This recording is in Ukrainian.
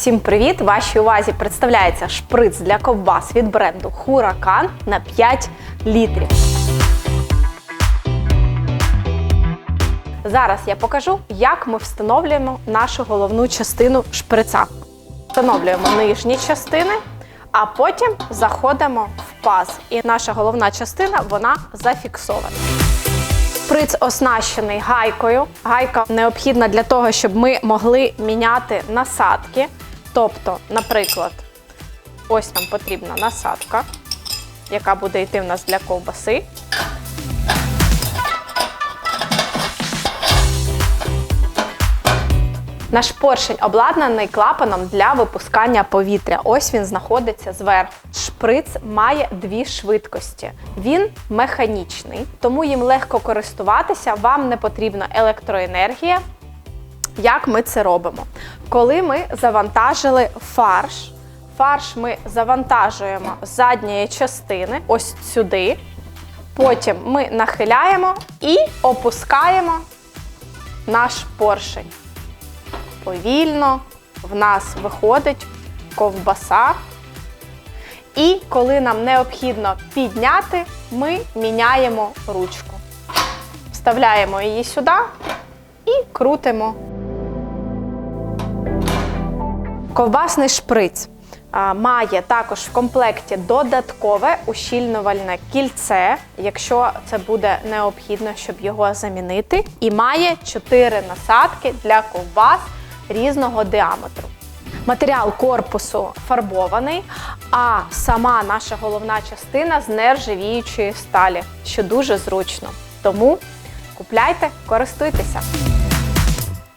всім привіт! Вашій увазі представляється шприц для ковбас від бренду Huracan на 5 літрів. Зараз я покажу, як ми встановлюємо нашу головну частину шприца. Встановлюємо нижні частини, а потім заходимо в паз. І наша головна частина вона зафіксована. Шприц оснащений гайкою. Гайка необхідна для того, щоб ми могли міняти насадки. Тобто, наприклад, ось нам потрібна насадка, яка буде йти в нас для ковбаси. Наш поршень обладнаний клапаном для випускання повітря. Ось він знаходиться зверху. Шприц має дві швидкості. Він механічний, тому їм легко користуватися. Вам не потрібна електроенергія. Як ми це робимо? Коли ми завантажили фарш, фарш ми завантажуємо з задньої частини, ось сюди. Потім ми нахиляємо і опускаємо наш поршень повільно в нас виходить ковбаса. І коли нам необхідно підняти, ми міняємо ручку. Вставляємо її сюди і крутимо. Ковбасний шприц має також в комплекті додаткове ущільнювальне кільце, якщо це буде необхідно, щоб його замінити. І має 4 насадки для ковбас різного діаметру. Матеріал корпусу фарбований, а сама наша головна частина з нержавіючої сталі, що дуже зручно. Тому купляйте, користуйтеся.